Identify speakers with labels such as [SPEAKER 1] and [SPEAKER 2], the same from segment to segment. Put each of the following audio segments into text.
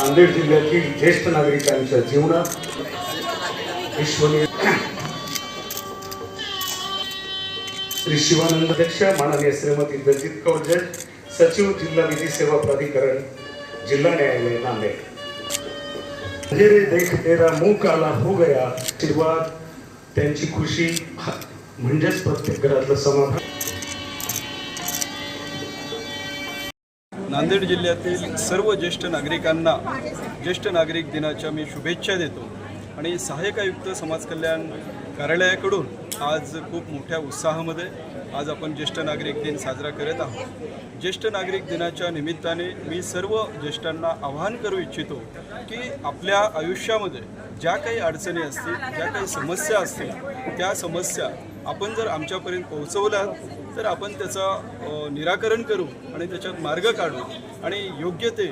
[SPEAKER 1] नांदेड जिल्ह्यातील ज्येष्ठ नागरिकांच्या जीवनात विश्वनीय श्री शिवानंद अध्यक्ष माननीय श्रीमती दलजीत कौर जज सचिव जिल्हा विधी सेवा प्राधिकरण जिल्हा न्यायालय नांदेड. अंधेरे देख तेरा मुंह काला हो गया आशीर्वाद त्यांची खुशी म्हणजेच प्रत्येक घरातलं समाधान.
[SPEAKER 2] नांदेड जिल्ह्यातील सर्व ज्येष्ठ नागरिकांना ज्येष्ठ नागरिक दिनाच्या मी शुभेच्छा देतो. आणि सहाय्यक आयुक्त समाज कल्याण कार्यालयाकडून आज खूप मोठ्या उत्साहामध्ये आज आपण ज्येष्ठ नागरिक दिन साजरा करत आहोत. ज्येष्ठ नागरिक दिनाच्या निमित्ताने मी सर्व ज्येष्ठांना आवाहन करू इच्छितो की आपल्या आयुष्यामध्ये ज्या काही अडचणी असतील ज्या काही समस्या असतील त्या समस्या आपण जर आमच्यापर्यंत पोहोचवल्या तर आपण त्याचा निराकरण करू आणि त्याच्यात मार्ग काढू आणि योग्य ते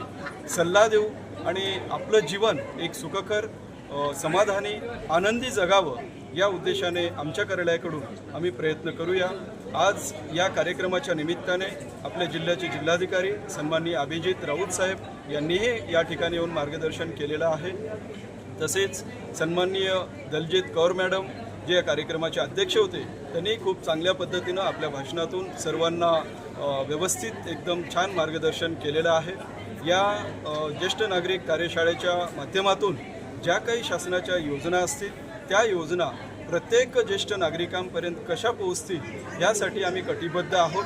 [SPEAKER 2] सल्ला देऊ आणि आपलं जीवन एक सुखकर समाधानी आनंदी जगावं या उद्देशाने आमच्या कार्यालयाकडून आम्ही प्रयत्न करूया. आज या कार्यक्रमाच्या निमित्ताने आपल्या जिल्ह्याचे जिल्हाधिकारी सन्माननीय अभिजित राऊत साहेब यांनीही या ठिकाणी येऊन मार्गदर्शन केलेलं आहे. तसेच सन्माननीय दलजीत कौर मॅडम जे या कार्यक्रमाचे अध्यक्ष होते त्यांनी खूप चांगल्या पद्धतीनं आपल्या भाषणातून सर्वांना व्यवस्थित एकदम छान मार्गदर्शन केलेलं आहे. या ज्येष्ठ नागरिक कार्यशाळेच्या माध्यमातून ज्या काही शासनाच्या योजना असतील त्या योजना प्रत्येक ज्येष्ठ नागरिकांपर्यंत कशा पोहोचतील यासाठी आम्ही कटिबद्ध आहोत.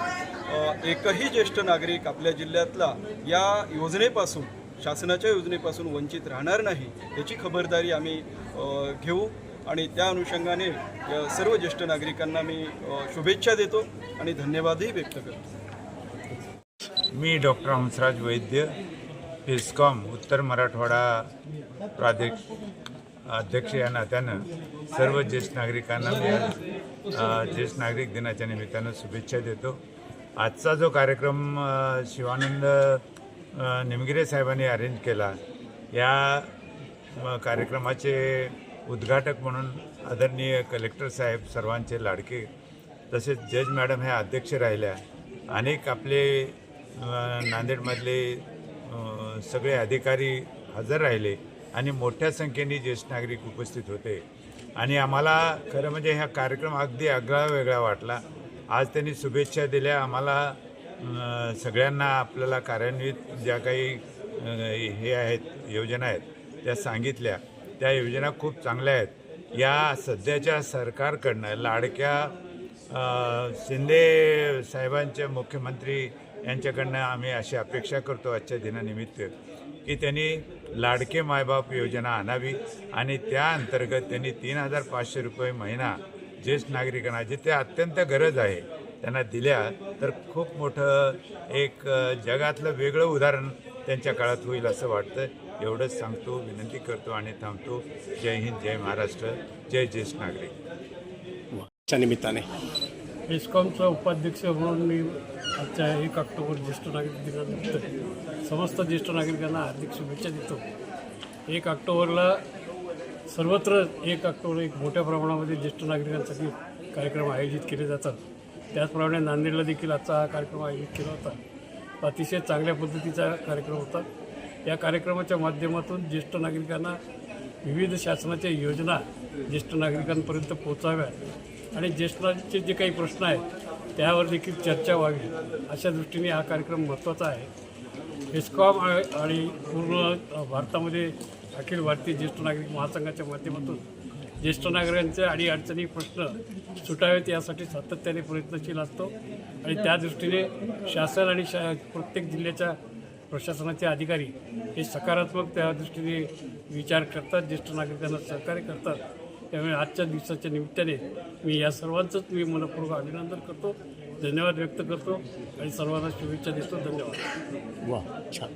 [SPEAKER 2] एकही ज्येष्ठ नागरिक आपल्या जिल्ह्यातला या योजनेपासून शासनाच्या योजनेपासून वंचित राहणार नाही याची खबरदारी आम्ही घेऊ. आणि त्या अनुषंगाने सर्व ज्येष्ठ नागरिकांना मी शुभेच्छा देतो आणि धन्यवादही व्यक्त करतो.
[SPEAKER 3] मी डॉक्टर हंसराज वैद्य पेस्कॉम उत्तर मराठवाडा प्रादेश अध्यक्ष या नात्यानं सर्व ज्येष्ठ नागरिकांना मी आज ज्येष्ठ नागरिक दिनाच्या निमित्तानं शुभेच्छा देतो. आजचा जो कार्यक्रम शिवानंद निमगिरे साहेबांनी अरेंज केला या कार्यक्रमाचे उद्घाटक म्हणून आदरणीय कलेक्टर साहेब सर्वांचे लाडके तसेच जज मॅडम ह्या अध्यक्ष राहिल्या अनेक आपले नांदेडमधले सगळे अधिकारी हजर राहिले आणि मोठ्या संख्येने ज्येष्ठ नागरिक उपस्थित होते. आणि आम्हाला खरं म्हणजे हा कार्यक्रम अगदी आगळा वेगळा वाटला. आज त्यांनी शुभेच्छा दिल्या. आम्हाला सगळ्यांना आपल्याला कार्यान्वित ज्या काही हे आहेत योजना आहेत त्या सांगितल्या. त्या योजना खूप चांगल्या आहेत. या सध्याच्या सरकारकडनं लाडक्या शिंदे साहेबांच्या मुख्यमंत्री यांच्याकडनं आम्ही अशी अपेक्षा करतो आजच्या दिनानिमित्त की त्यांनी लाडके मायबाप योजना आणावी आणि त्या अंतर्गत त्यांनी तीन हजार पाचशे रुपये महिना ज्येष्ठ नागरिकांना जिथे अत्यंत गरज आहे त्यांना दिल्या. तर खूप मोठं एक जगातलं वेगळं उदाहरण त्यांच्या काळात होईल असं वाटतं एवढंच सांगतो विनंती करतो आणि थांबतो. जय हिंद जय महाराष्ट्र जय ज्येष्ठ नागरिक.
[SPEAKER 4] च्या निमित्ताने.
[SPEAKER 5] एस्कॉमचा उपाध्यक्ष म्हणून मी आजच्या एक ऑक्टोबर ज्येष्ठ नागरिक दिनानिमित्त समस्त ज्येष्ठ नागरिकांना हार्दिक शुभेच्छा देतो. एक ऑक्टोबरला सर्वत्र एक ऑक्टोबर एक मोठ्या प्रमाणामध्ये ज्येष्ठ नागरिकांसाठी कार्यक्रम आयोजित केले जातात. त्याचप्रमाणे नांदेडला देखील आजचा हा कार्यक्रम आयोजित केला होता. अतिशय चांगल्या पद्धतीचा कार्यक्रम होता. या कार्यक्रमाच्या माध्यमातून ज्येष्ठ नागरिकांना विविध शासनाच्या योजना ज्येष्ठ नागरिकांपर्यंत पोचाव्यात आणि ज्येष्ठांचे जे काही प्रश्न आहेत त्यावर देखील चर्चा व्हावी अशा दृष्टीने हा कार्यक्रम महत्त्वाचा आहे. हिस्कॉम आणि पूर्ण भारतामध्ये अखिल भारतीय ज्येष्ठ नागरिक महासंघाच्या माध्यमातून ज्येष्ठ नागरिकांचे आणि अडचणी प्रश्न सुटावेत यासाठी सातत्याने प्रयत्नशील असतो. आणि त्या दृष्टीने शासन आणि शा प्रत्येक जिल्ह्याच्या प्रशासनाचे अधिकारी हे सकारात्मक त्या दृष्टीने विचार करतात ज्येष्ठ नागरिकांना सहकार्य करतात. त्यामुळे आजच्या दिवसाच्या निमित्ताने मी या सर्वांचंच मी मनपूर्वक अभिनंदन करतो धन्यवाद व्यक्त करतो आणि सर्वांना शुभेच्छा देतो. धन्यवाद.
[SPEAKER 4] वा छान.